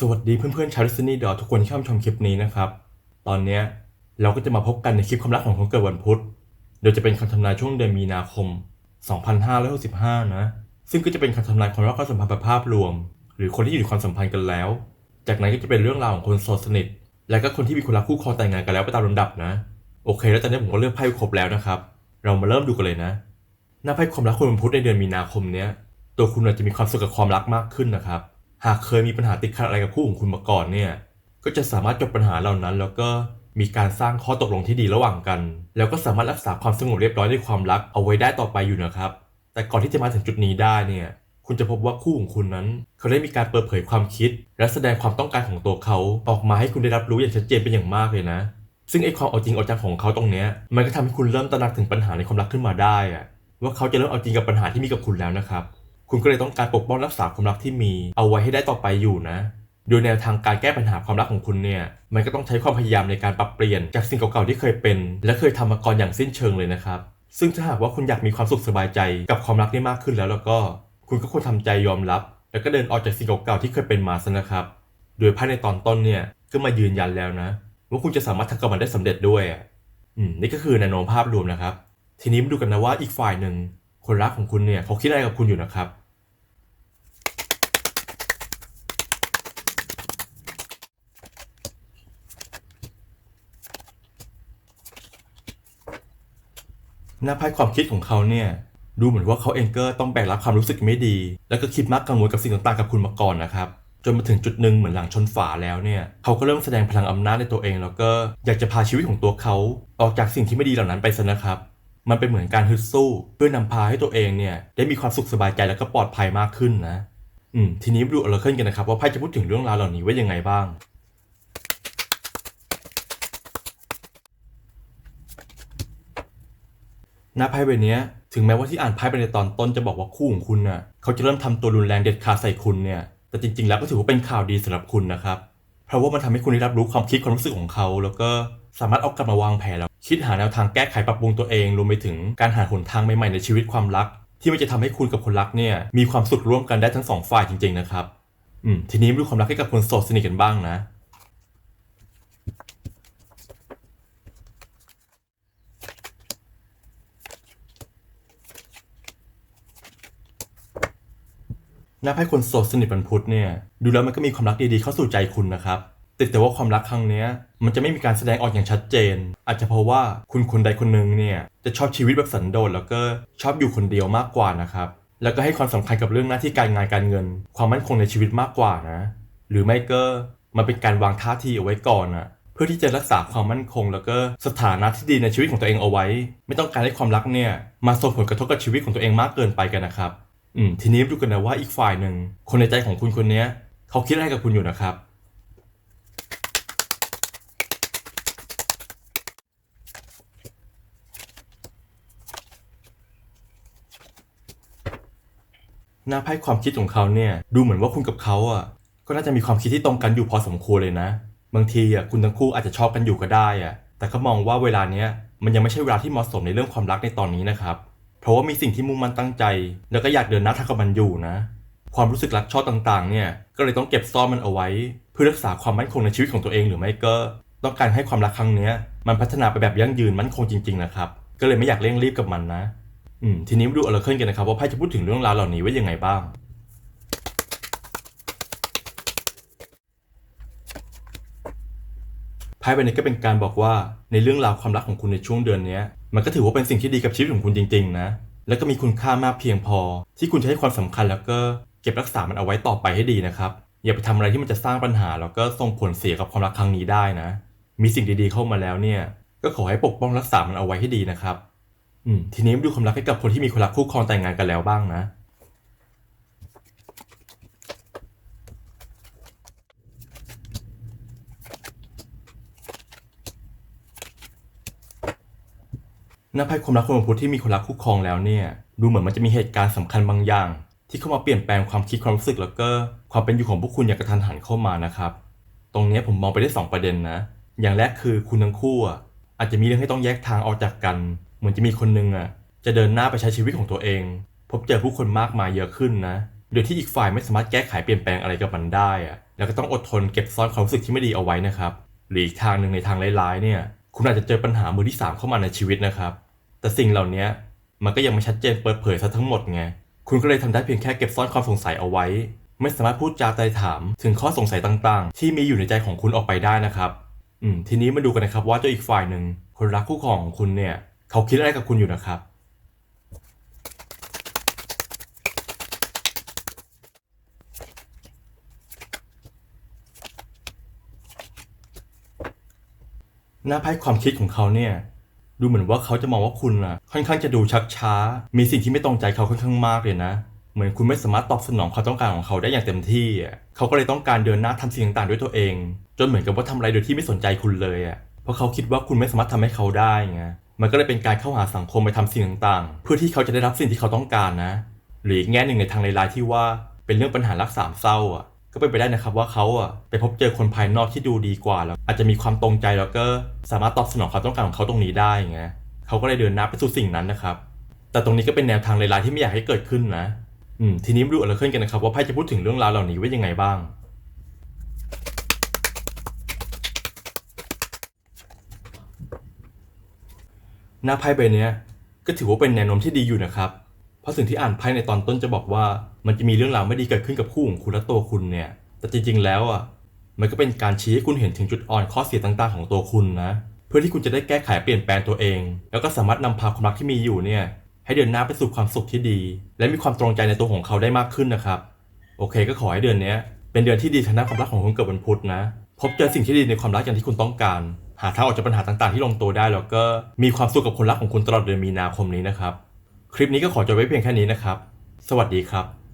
สวัสดีเพื่อนๆชาวดิสนีย์ดอทุกคนที่เข้ามาชมคลิปนี้นะครับ ตอนเนี้เราก็จะมาพบกันในคลิปความรักของคนเกิดวันพุธ โดยจะเป็นคำทำนายช่วงเดือนมีนาคม 2565 นะ ซึ่งก็จะเป็นคำทำนายความรักความสัมพันธ์แบบภาพรวม หรือคนที่อยู่ในความสัมพันธ์กันแล้ว จากนั้นก็จะเป็นเรื่องราวของคนโสดสนิท และก็คนที่มีคนรักคู่ครองแต่งงานกันแล้วไปตามลำดับนะ โอเค แล้วตอนนี้ผมก็เลือกไพ่ครบแล้วนะครับ เรามาเริ่มดูกันเลยนะ หน้าไพ่ความรักคนวันพุธในเดือนมีนาคมเนี้ย ตัวคุณอาจจะมีความสุขกับความรักมากขึ้นนะครับ หากเคยมีปัญหาติดขัดอะไรกับคู่ของคุณมาก่อนเนี่ย ก็จะสามารถจบปัญหาเหล่านั้น แล้วก็มีการสร้างข้อตกลงที่ดีระหว่างกัน แล้วก็สามารถรักษาความสงบเรียบร้อยในความรักเอาไว้ได้ต่อไปอยู่นะครับ แต่ก่อนที่จะมาถึงจุดนี้ได้เนี่ย คุณจะพบว่าคู่ของคุณนั้น เขาได้มีการเปิดเผยความคิด และแสดงความต้องการของตัวเขาออกมาให้คุณได้รับรู้อย่างชัดเจนเป็นอย่างมากเลยนะ ซึ่งไอ้ความเอาจริงเอาจังของเขาตรงเนี้ย มันก็ทำให้คุณเริ่มตระหนักถึงปัญหาในความรักขึ้นมาได้อะว่าเขาจะเริ่มเอาจริงกับปัญหาที่มีกับคุณแล้วนะครับ คุณก็เลยต้องการปกป้องรักษาความรักที่มีเอาไว้ให้ได้ต่อไปอยู่นะ โดยแนวทางการแก้ปัญหาความรักของคุณเนี่ย มันก็ต้องใช้ความพยายามในการปรับเปลี่ยนจากสิ่งเก่าๆที่เคยเป็น และเคยทำมาก่อนอย่างสิ้นเชิงเลยนะครับ ซึ่งถ้าหากว่าคุณอยากมีความสุขสบายใจกับความรักได้มากขึ้นแล้วแล้วก็ คุณก็ควรทำใจยอมรับ แล้วก็เดินออกจากสิ่งเก่าๆที่เคยเป็นมาซะนะครับ โดยภายในตอนต้นเนี่ยก็มายืนยันแล้วนะ ว่าคุณจะสามารถทำกับมันได้สำเร็จด้วยอืมนี่ก็คือแนวโน้มภาพรวมนะครับ ทีนี้มาดูกันนะว่าอีกฝ่ายหนึ่ง คนรักของคุณเนี่ยเขาคิดอะไรกับคุณอยู่นะครับ หน้าไพ่ความคิดของเขาเนี่ยดูเหมือนว่าเขาเองก็ต้องแบกรับความรู้สึกไม่ดี แล้วก็คิดมากกังวลกับสิ่งต่างๆกับคุณมาก่อนนะครับจนมาถึงจุดหนึ่งเหมือนหลังชนฝาแล้วเนี่ยเขาก็เริ่มแสดงพลังอำนาจในตัวเอง แล้วก็อยากจะพาชีวิตของตัวเขาออกจากสิ่งที่ไม่ดีเหล่านั้นไปซะนะครับ มันเป็นเหมือนการฮึดสู้เพื่อนำพาให้ตัวเองเนี่ยได้มีความสุขสบายใจแล้วก็ปลอดภัยมากขึ้นนะอืมทีนี้มาดูออร์เคิลกันนะครับว่าไพ่จะพูดถึงเรื่องราวเหล่านี้ว่ายังไงบ้างหน้าไพ่ใบนี้ถึงแม้ว่าที่อ่านไพ่ไปในตอนต้นจะบอกว่าคู่ของคุณน่ะเขาจะเริ่มทำตัวรุนแรงเด็ดขาดใส่คุณเนี่ยแต่จริง ๆ แล้วก็ถือว่าเป็นข่าวดีสำหรับคุณนะครับ เพราะว่ามันทำให้คุณได้รับรู้ความคิดความรู้สึกของเขา แล้วก็ สามารถเอากลับมาวางแผนแล้ว คิดหาแนวทางแก้ไขปรับปรุงตัวเองรวมไปถึงการหาหนทางใหม่ๆในชีวิตความรัก ที่มันจะทำให้คุณกับคนรักเนี่ยมีความสุขร่วมกันได้ทั้งสองฝ่ายจริง ๆนะครับอืมทีนี้มาดูความรักให้กับคนโสดสนิทกันบ้างนะหน้าไพ่คนโสดสนิทบรรพุทธเนี่ย ดูแล้วมันก็มีความรักดีๆเข้าสู่ใจคุณนะครับ แต่แต่ว่าความรักครั้งเนี้ยมันจะไม่มีการแสดงออกอย่างชัดเจน อาจจะเพราะว่าคุณคนใดคนหนึ่งเนี่ยจะชอบชีวิตแบบสันโดษแล้วก็ชอบอยู่คนเดียวมากกว่านะครับแล้วก็ให้ความสำคัญกับเรื่องหน้าที่การงานการเงิน ความมั่นคงในชีวิตมากกว่านะ หรือไม่ก็มันเป็นการวางท่าทีเอาไว้ก่อนอะเพื่อที่จะรักษาความมั่นคง แล้วก็สถานะที่ดีในชีวิตของตัวเองเอาไว้ ไม่ต้องการให้ความรักเนี่ยมาส่งผลกระทบกับชีวิตของตัวเองมากเกินไปกันนะครับ อืมทีนี้ดูกันนะว่าอีกฝ่ายหนึ่งคนในใจของคุณคนนี้เขาคิดอะไรกับคุณอยู่นะครับ หน้าไพ่ความคิดของเขาเนี่ยดูเหมือนว่าคุณกับเขาอะก็น่าจะมีความคิดที่ตรงกันอยู่พอสมควรเลยนะ บางทีอะคุณทั้งคู่อาจจะชอบกันอยู่ก็ได้อะแต่เขามองว่าเวลาเนี้ยมันยังไม่ใช่เวลาที่เหมาะสมในเรื่องความรักในตอนนี้นะครับ เพราะว่ามีสิ่งที่มุ่งมั่นตั้งใจ แล้วก็อยากเดินหน้าทางกับมันอยู่นะ ความรู้สึกรักชอบต่างๆ เนี่ยก็เลยต้องเก็บซ่อนมันเอาไว้ เพื่อรักษาความมั่นคงในชีวิตของตัวเองหรือไม่ก็ ต้องการให้ความรักครั้งเนี้ยมันพัฒนาไปแบบยั่งยืนมั่นคงจริง ๆนะครับ ก็เลยไม่อยากเร่งรีบกับมันนะ อืมทีนี้มาดูออเคิลกันนะครับว่าไพ่จะพูดถึงเรื่องราวเหล่านี้ว่ายังไงบ้าง ไพ่ใบนี้ก็เป็นการบอกว่าในเรื่องราวความรักของคุณในช่วงเดือนนี้มันก็ถือว่าเป็นสิ่งที่ดีกับชีวิตของคุณจริง ๆ นะ แล้วก็มีคุณค่ามากเพียงพอ ที่คุณจะให้ความสำคัญแล้วก็เก็บรักษามันเอาไว้ต่อไปให้ดีนะครับอย่าไปทำอะไรที่มันจะสร้างปัญหาแล้วก็ส่งผลเสียกับความรักครั้งนี้ได้นะ มีสิ่งดีๆเข้ามาแล้วเนี่ย ก็ขอให้ปกป้องรักษามันเอาไว้ให้ดีนะครับ ทีนี้มาดูความรักให้กับคนที่มีคนรักคู่ครองแต่งงานกันแล้วบ้างนะน้าไพ่ความรักคนพุธที่มีคนรักคู่ครองแล้วเนี่ย ดูเหมือนมันจะมีเหตุการณ์สำคัญบางอย่าง ที่เข้ามาเปลี่ยนแปลงความคิดความรู้สึกแล้วก็ความเป็นอยู่ของพวกคุณอย่างกระทันหันเข้ามานะครับ ตรงนี้ผมมองไปได้สองประเด็นนะ อย่างแรกคือคุณทั้งคู่อาจจะมีเรื่องให้ต้องแยกทางออกจากกัน มือนจะมีคนนึงอะจะเดินหน้าไปใช้ชีวิตของตัวเอง พบเจอผู้คนมากมายเยอะขึ้นนะ โดยที่อีกฝ่ายไม่สามารถแก้ไขเปลี่ยนแปลงอะไรกับมันได้อะแล้วก็ต้องอดทนเก็บซ่อนความรู้สึกที่ไม่ดีเอาไว้นะครับ หรืออีกทางหนึ่งในทางร้ายๆเนี่ย คุณอาจจะเจอปัญหามือที่สามเข้ามาในชีวิตนะครับ แต่สิ่งเหล่านี้มันก็ยังไม่ชัดเจนเปิดเผยซะทั้งหมดไง คุณก็เลยทำได้เพียงแค่เก็บซ่อนความสงสัยเอาไว้ ไม่สามารถพูดจาไต่ถาม ถึงข้อสงสัยต่างๆ ที่มีอยู่ในใจของคุณออกไปได้นะครับ อืม ทีนี้มาดูกันนะครับว่าเจ้าอีกฝ่ายหนึ่งคนรักคู่ครองของคุณเนี่ย เขาคิดอะไรกับคุณอยู่นะครับ หน้าไพ่ความคิดของเขาเนี่ย ดูเหมือนว่าเขาจะมองว่าคุณอะ ค่อนข้างจะดูชักช้า มีสิ่งที่ไม่ตรงใจเขาค่อนข้างมากเลยนะ เหมือนคุณไม่สามารถตอบสนองความต้องการของเขาได้อย่างเต็มที่อะเขาก็เลยต้องการเดินหน้าทำสิ่งต่างๆด้วยตัวเอง จนเหมือนกับว่าทำอะไรโดยที่ไม่สนใจคุณเลยอะเพราะเขาคิดว่าคุณไม่สามารถทำให้เขาได้ไง มันก็เลยเป็นการเข้าหาสังคมไปทำสิ่งต่างๆ เพื่อที่เขาจะได้รับสิ่งที่เขาต้องการนะ หรืออีกแง่หนึ่งในทางร้ายที่ว่าเป็นเรื่องปัญหารักสามเศร้าอะก็เป็นไปได้นะครับว่าเขาอะไปพบเจอคนภายนอกที่ดูดีกว่าแล้ว อาจจะมีความตรงใจแล้วก็สามารถตอบสนองความต้องการของเขาตรงนี้ได้ไงเขาก็เลยเดินหน้าไปสู่สิ่งนั้นนะครับ แต่ตรงนี้ก็เป็นแนวทางร้ายๆที่ไม่อยากให้เกิดขึ้นนะ อืมทีนี้มาดูอะไรขึ้นกันนะครับ ว่าไพ่จะพูดถึงเรื่องราวเหล่านี้ไว้ยังไงบ้าง หน้าไพ่ใบนี้ก็ถือว่าเป็นแนวโน้มที่ดีอยู่นะครับ เพราะสิ่งที่อ่านไพ่ในตอนต้นจะบอกว่า มันจะมีเรื่องราวไม่ดีเกิดขึ้นกับคู่ของคุณและตัวคุณเนี่ย แต่จริงๆ แล้วอะ มันก็เป็นการชี้ให้คุณเห็นถึงจุดอ่อนข้อเสียต่างๆ ของตัวคุณนะ เพื่อที่คุณจะได้แก้ไขเปลี่ยนแปลงตัวเอง แล้วก็สามารถนำพาความรักที่มีอยู่เนี่ย ให้เดินหน้าไปสู่ความสุขที่ดี และมีความตรงใจในตัวของเขาได้มากขึ้นนะครับ โอเค ก็ขอให้เดือนนี้เป็นเดือนที่ดีทางด้านความรักของคุณเกิดวันพุธนะ พบเจอสิ่งที่ดีในความรักอย่างที่คุณต้องการ หาทางออกจากปัญหาต่างๆ ที่ลงตัวได้แล้วก็มีความสุขกับคนรักของคุณตลอดเดือนมีนาคมนี้นะครับ คลิปนี้ก็ขอจบไว้เพียงแค่นี้นะครับ สวัสดีครับ